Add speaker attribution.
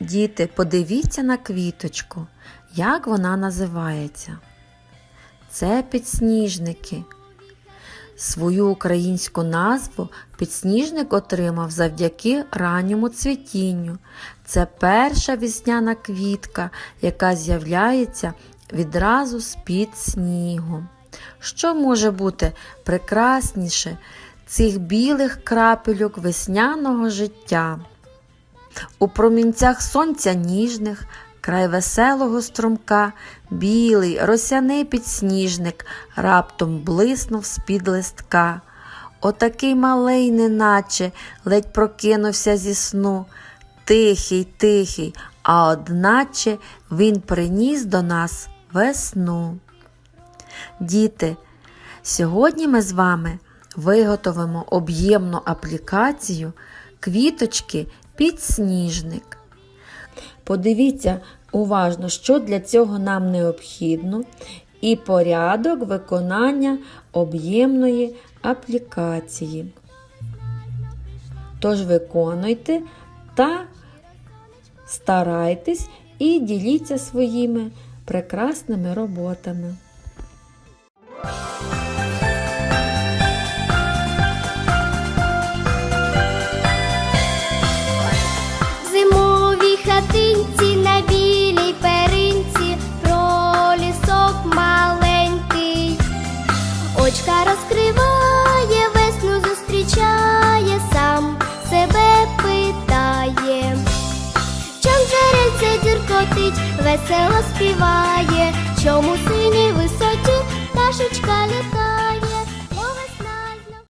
Speaker 1: Діти, подивіться на квіточку, як вона називається. Це підсніжники. Свою українську назву підсніжник отримав завдяки ранньому цвітінню. Це перша весняна квітка, яка з'являється відразу з-під снігу. Що може бути прекрасніше цих білих крапельок весняного життя? У промінцях сонця ніжних, край веселого струмка, білий росяний підсніжник раптом блиснув з-під листка. Отакий малий, неначе ледь прокинувся зі сну. Тихий, тихий, а одначе він приніс до нас весну. Діти, сьогодні ми з вами виготовимо об'ємну аплікацію квіточки підсніжник. Подивіться уважно, що для цього нам необхідно, і порядок виконання об'ємної аплікації. Тож виконуйте та старайтесь і діліться своїми прекрасними роботами.
Speaker 2: Хатинці на білій перинці про лісок маленький. Очка розкриває, весну зустрічає, сам себе питає. Чом джерельце дюркотить, весело співає, чому